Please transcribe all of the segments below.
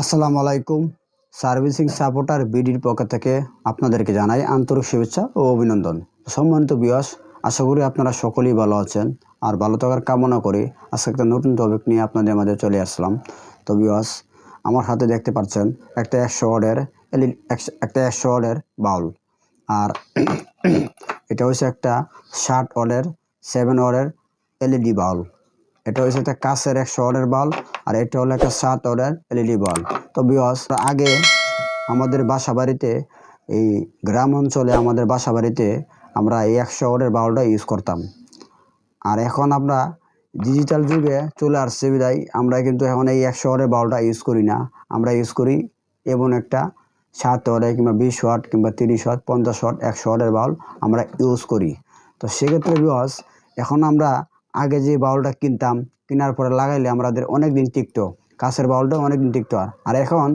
আসসালামু আলাইকুম। Servicing supporter বিডির পক্ষ থেকে আপনাদেরকে জানাই আন্তরিক শুভেচ্ছা ও অভিনন্দন। সম্মানিত বিয়স আশা করি আপনারা সকলেই ভালো আছেন আর ভালো থাকার কামনা করি আজকে একটা নতুন টপিক নিয়ে আপনাদের মাঝে চলে আসলাম। তো বিয়স আমার হাতে দেখতে পাচ্ছেন একটা একশো ওয়ার্ডের এলি একটা একশো ওয়ার্ডের বাউল। আর এটা হচ্ছে একটা ষাট ওয়ার্ডের সেভেন ওয়ার্ডের এলইডি বাউল। এটা হচ্ছে একটা কাছের একশো ওয়াটের বাল্ব আর এটা হলো একটা সাত ওয়াটের এলইডি বাল্ব তো বিয়স আগে আমাদের বাসা বাড়িতে এই গ্রাম অঞ্চলে আমাদের বাসা বাড়িতে আমরা এই একশো ওয়াটের বাল্বটা ইউজ করতাম। আর এখন আমরা ডিজিটাল যুগে চলে আসছে বিদায়, আমরা কিন্তু এখন এই একশো ওয়াটের বাল্বটা ইউজ করি না। আমরা ইউজ করি এমন একটা সাত ওয়াটের কিংবা বিশ ওয়াট কিংবা তিরিশ ওয়াট পঞ্চাশ ওয়াট একশো ওয়াটের বাল্ব আমরা ইউজ করি। তো সেক্ষেত্রে বিয়স এখন আমরা আগে যে বাউলটা কিনতাম, কেনার পরে লাগাইলে আমাদের অনেক দিন টিকতো। কাছের বাউলটা অনেক দিন টিকতো। আর আর এখন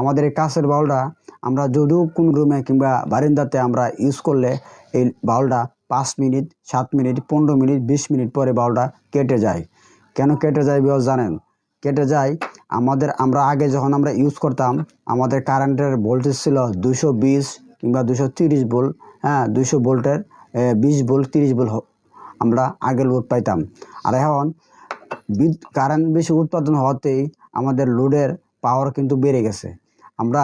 আমাদের এই কাছের বাউলটা আমরা যদিও কোন রুমে কিংবা বারিন্দাতে আমরা ইউজ করলে এই বাউলটা পাঁচ মিনিট, সাত মিনিট, পনেরো মিনিট, বিশ মিনিট পরে বাউলটা কেটে যায়। কেন কেটে যায় বিয়স জানেন? কেটে যায় আমাদের, আমরা আগে যখন আমরা ইউজ করতাম, আমাদের কারেন্টের ভোল্টেজ ছিল দুশো বিশ কিংবা দুশো তিরিশ ভোল্ট হ্যাঁ দুশো ভোল্টের বিশ ভোল্ট তিরিশ ভোল্ট আমরা আগের লোড পাইতাম। আর এখন কারেন্ট বেশি উৎপাদন হওয়াতেই আমাদের লোডের পাওয়ার কিন্তু বেড়ে গেছে। আমরা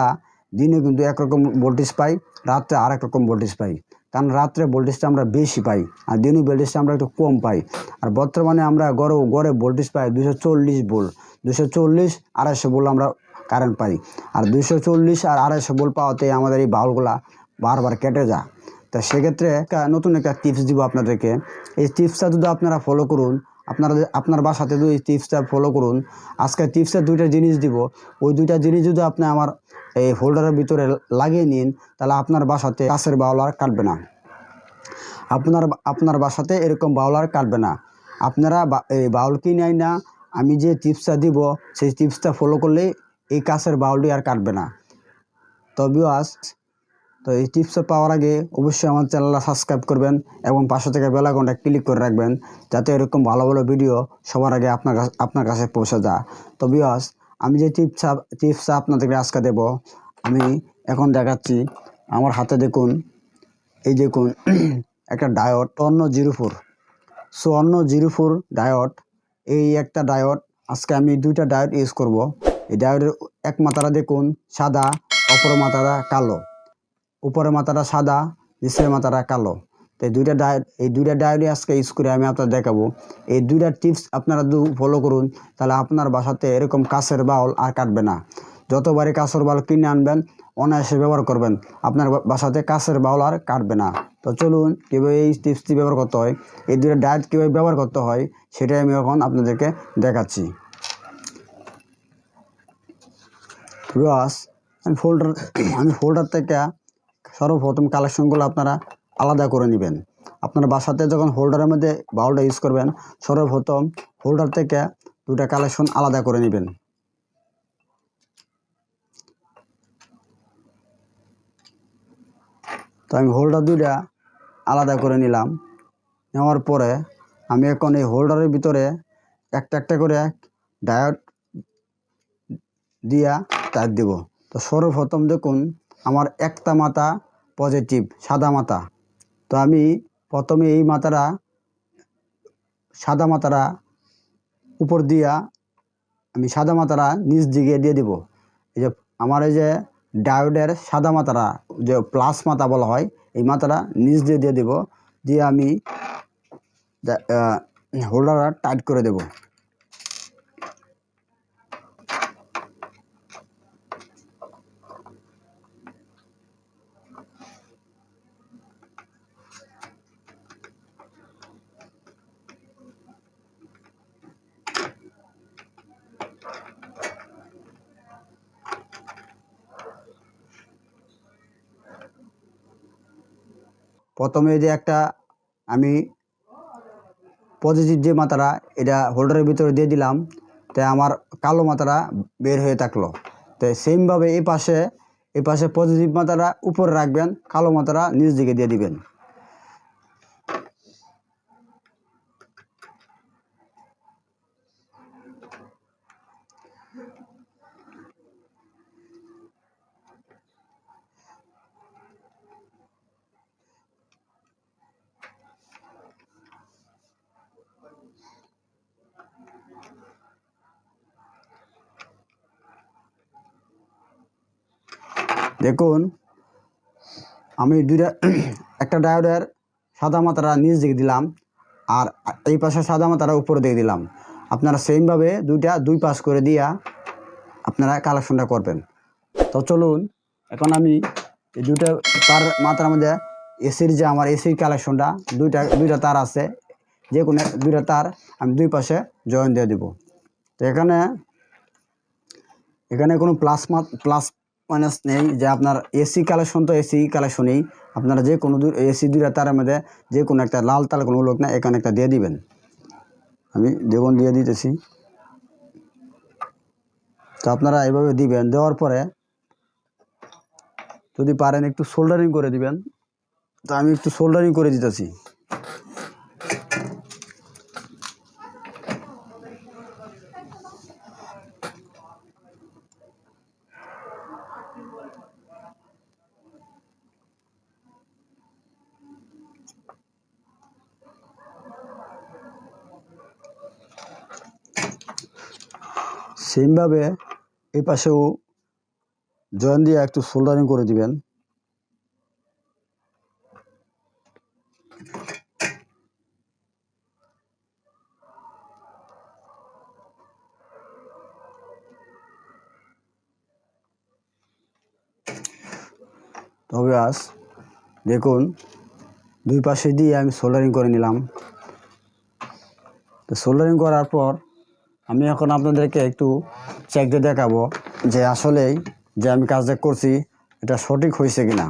দিনে কিন্তু একরকম ভোল্টেজ পাই, রাত্রে আরেক রকম ভোল্টেজ পাই। কারণ রাত্রে ভোল্টেজটা আমরা বেশি পাই, আর দিনে ভোল্টেজটা আমরা একটু কম পাই। আর বর্তমানে আমরা গড়ে গড়ে ভোল্টেজ পাই দুশো চল্লিশ ভোল্ট দুশো চল্লিশ আড়াইশো ভোল্ট আমরা কারেন্ট পাই। আর দুশো চল্লিশ আর আড়াইশো ভোল্ট পাওয়াতে আমাদের এই বাউলগুলা বারবার কেটে যায়। তা সেক্ষেত্রে একটা নতুন একটা টিপস দিব আপনাদেরকে। এই টিপসটা যদি আপনারা ফলো করুন, আপনারা আপনার বাসাতে যদি টিপসটা ফলো করুন, আজকে টিপসের দুইটা জিনিস দিব। ওই দুইটা জিনিস যদি আপনি আমার এই হোল্ডারের ভিতরে লাগিয়ে নিন, তাহলে আপনার বাসাতে কাছের বাউলার কাটবে না। আপনার আপনার বাসাতে এরকম বাউলার কাটবে না। আপনারা এই বাউল কিনে না, আমি যে টিপসটা দিব, সেই টিপসটা ফলো করলে এই কাছের বাউলটি আর কাটবে না। তবেও আজ তো এই টিপস পাওয়ার আগে অবশ্যই আমার চ্যানেলটা সাবস্ক্রাইব করবেন এবং পাশে থেকে বেল আইকনটা ক্লিক করে রাখবেন যাতে এরকম ভালো ভালো ভিডিও সবার আগে আপনার কাছে আপনার কাছে পৌঁছে যায়। তো বিয়াস আমি যে টিপসা টিপসটা আপনাদেরকে আজকে দেব, আমি এখন দেখাচ্ছি, আমার হাতে দেখুন, এই দেখুন, একটা ডায়ট অন্য জিরো ফোর। সো অন্য জিরো ফোর ডায়ট এই একটা ডায়ট আজকে আমি দুইটা ডায়ট ইউজ করব। এই ডায়টের এক মাথাটা দেখুন, সাদা, অপর মাথাটা কালো। উপরের মাথাটা সাদা, নিচের মাথাটা কালো। তো এই দুইটা ডায়েট এই দুইটা ডায়েটই আজকে ইউজ করে আমি আপনার দেখাবো। এই দুইটা টিপস আপনারা দু ফলো করুন, তাহলে আপনার বাসাতে এরকম কাছের বাউল আর কাটবে না। যতবারই কাছের বাউল কিনে আনবেন, অনায়াসে ব্যবহার করবেন। আপনার বাসাতে কাছের বাউল আর কাটবে না। তো চলুন, কীভাবে এই টিপসটি ব্যবহার করতে হয়, এই দুইটা ডায়েট কীভাবে ব্যবহার করতে হয়, সেটাই আমি এখন আপনাদেরকে দেখাচ্ছি। রস আমি ফোল্ডার আমি ফোল্ডার থেকে সর্বপ্রথম কালেকশনগুলো আপনারা আলাদা করে নেবেন। আপনার বাসাতে যখন হোল্ডারের মধ্যে বাউলটা ইউজ করবেন, সর্বপ্রথম হোল্ডার থেকে দুটা কালেকশন আলাদা করে নেবেন। তো আমি হোল্ডার দুইটা আলাদা করে নিলাম। নেওয়ার পরে আমি এখন এই হোল্ডারের ভিতরে একটা একটা করে ডায়ট দিয়া টাইট দেব। তো সর্বপ্রথম দেখুন আমার একটা মাথা পজিটিভ সাদা মাথা। তো আমি প্রথমে এই মাথাটা, সাদা মাথাটা উপর দিয়া আমি সাদা মাথাটা নিচ দিকে দিয়ে দিব। এই যে আমার এই যে ডায়োডের সাদা মাথাটা, যে প্লাস মাথা বলা হয়, এই মাথাটা নিচ দিয়ে দিয়ে দেব। দিয়ে আমি হোল্ডারটা টাইট করে দেবো। প্রথমে যে একটা আমি পজিটিভ যে মাথাটা, এটা হোল্ডারের ভিতরে দিয়ে দিলাম তাই আমার কালো মাথাটা বের হয়ে থাকল। তাই সেমভাবে এই পাশে এই পাশে পজিটিভ মাথাটা উপরে রাখবেন, কালো মাথাটা নিচ দিকে দিয়ে দিবেন। দেখুন, আমি দুইটা, একটা ডায়োডের সাদা মাত্রা নিচ দিকে দিলাম আর এই পাশে সাদা মাত্রা উপরে দিকে দিলাম। আপনারা সেমভাবে দুইটা, দুই পাশ করে দিয়া আপনারা কালেকশনটা করবেন। তো চলুন, এখন আমি এই দুইটা তার মাত্রার মধ্যে এসির যে আমার এসির কালেকশনটা, দুইটা দুইটা তার আছে, যে কোনো দুইটা তার আমি দুই পাশে জয়েন দিয়ে দিব। তো এখানে এখানে কোনো প্লাস প্লাস মাইনাস নেই, যে আপনার এসি কালেকশন তো এসি কালেকশনেই আপনারা যে কোনো এসি দুইটা তারের মধ্যে যে কোনো একটা লাল তার, কোনো লোক না, এখানে একটা দিয়ে দিবেন। আমি দেখুন দিয়ে দিতেছি। তো আপনারা এভাবে দিবেন। দেওয়ার পরে যদি পারেন একটু সোল্ডারিং করে দিবেন। তো আমি একটু সোল্ডারিং করে দিতেছি। সেমভাবে এই পাশেও জয়েন দিয়ে একটু সোল্ডারিং করে দিবেন। তবে আজ দেখুন, দুই পাশে দিয়ে আমি সোল্ডারিং করে নিলাম। তো সোল্ডারিং করার পর আমি এখন আপনাদেরকে একটু চেক দিয়ে দেখাবো যে আসলেই যে আমি কাজটা করছি, এটা সঠিক হয়েছে কিনা।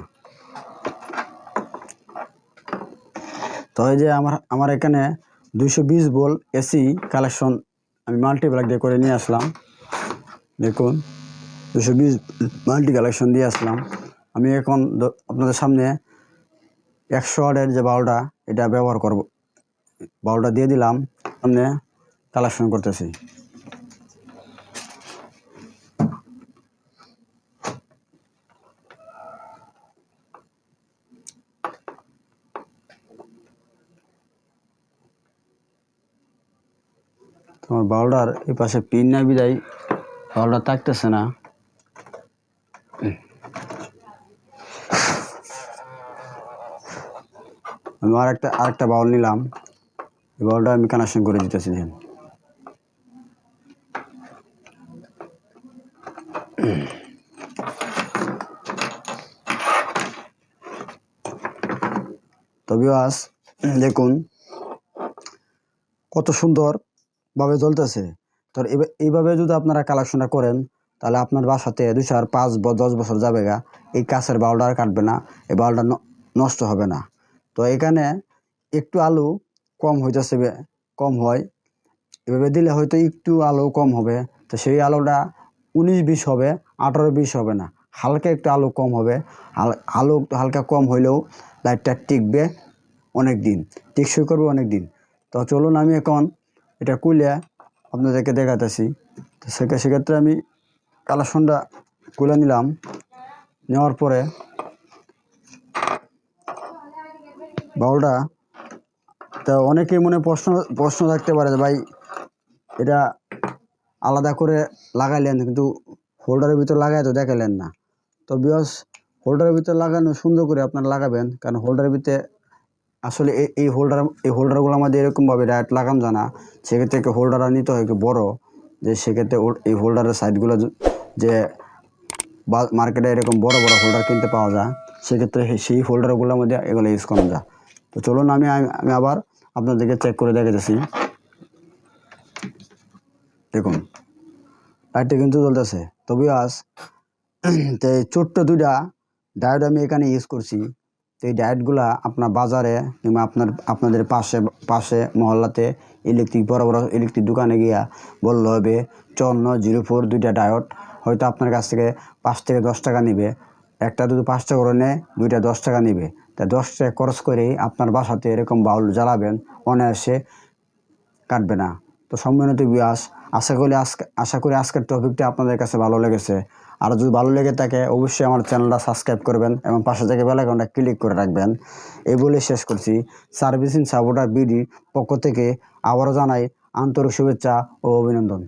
তো এই যে আমার আমার এখানে দুইশো বিশ বোল এসি কালেকশন আমি মাল্টিপ্লাগ দিয়ে করে নিয়ে আসলাম। দেখুন দুশো বিশ মাল্টি কালেকশন দিয়ে আসলাম। আমি এখন আপনাদের সামনে একশো ওয়াটের যে বাউলটা, এটা ব্যবহার করব, বাউলটা দিয়ে দিলাম। সামনে কালেকশন করতেছি। তোমার বাউলটার এই পাশে পিন নাই বিদায়, বাউলটা থাকতেছে না। আমি আর একটা আরেকটা বাউল নিলাম। এই বাউলটা আমি কানেকশন করে দিতেছি তবে আজ দেখুন, কত সুন্দরভাবে জ্বলতেছে। তো এইভাবে যদি আপনারা কালেকশনটা করেন, তাহলে আপনার বাসাতে দুই চার পাঁচ দশ বছর যাবে গা, এই কাছের বাউলটা আর কাটবে না, এই বাউলটা নষ্ট হবে না। তো এখানে একটু আলু কম হইতেছে কম হয়। এভাবে দিলে হয়তো একটু আলু কম হবে। তো সেই আলুটা উনিশ বিশ হবে, আঠারো বিশ হবে না। হালকা একটু আলু কম হবে। আলু হালকা কম হইলেও লাইটটা টিকবে অনেক দিন। টেকসই করবে অনেক দিন। তো চলুন আমি এখন এটা কুলে আপনাদেরকে দেখাতেছি তো সেক্ষে- সেক্ষেত্রে আমি কালেকশনটা কুলে নিলাম। নেওয়ার পরে বাউলটা, তা অনেকেই মনে প্রশ্ন প্রশ্ন থাকতে পারে ভাই এটা আলাদা করে লাগাইলেন, কিন্তু হোল্ডারের ভিতর লাগাই তো দেখাইলেন না। তো বিয়স হোল্ডারের ভিতরে লাগানো সুন্দর করে আপনারা লাগাবেন, কারণ হোল্ডারের ভিতরে আসলে এই এই হোল্ডার এই হোল্ডারগুলো আমাদের এরকমভাবে ডাইরেক্ট লাগানো জানা সেক্ষেত্রে একটু হোল্ডার নিতে হয়, একটু বড়। যে সেক্ষেত্রে এই হোল্ডারের সাইডগুলো যে মার্কেটে এরকম বড় বড় হোল্ডার কিনতে পাওয়া যায়, সেক্ষেত্রে সেই হোল্ডারগুলোর মধ্যে এগুলো ইউজ করা যায়। তো চলুন আমি আমি আবার আপনাদেরকে চেক করে দেখাতেছি। দেখুন লাইটটা কিন্তু জ্বলতেছে। তবে আজ, তো ছোট্ট দুইটা ডায়েট আমি এখানে ইউজ করছি। তো এই ডায়েটগুলা আপনার বাজারে কিংবা আপনার, আপনাদের পাশে পাশে মহল্লাতে ইলেকট্রিক বড় বড় ইলেকট্রিক দোকানে গিয়া বললে হবে চন্ন জিরো, ফোর দুইটা ডায়ট হয়তো আপনার কাছ থেকে পাঁচ থেকে দশ টাকা নিবে। একটা দুটো পাঁচ টাকা করে নেয়, দুইটা দশ টাকা নিবে। তা দশ টাকা খরচ করেই আপনার বাসাতে এরকম বাউল জ্বালাবেন, অনায়াসে কাটবে না। তো সম্মানিত বিয়াস আশা করি আজকে, আশা করি আজকের টপিকটা আপনাদের কাছে ভালো লেগেছে। আর যদি ভালো লেগে থাকে, অবশ্যই আমার চ্যানেলটা সাবস্ক্রাইব করবেন এবং পাশে থেকে বেল আইকনটা ক্লিক করে রাখবেন। এই বলে শেষ করছি। সার্ভিসিং সাপোর্টার বিডি পক্ষ থেকে আবারও জানাই আন্তরিক শুভেচ্ছা ও অভিনন্দন।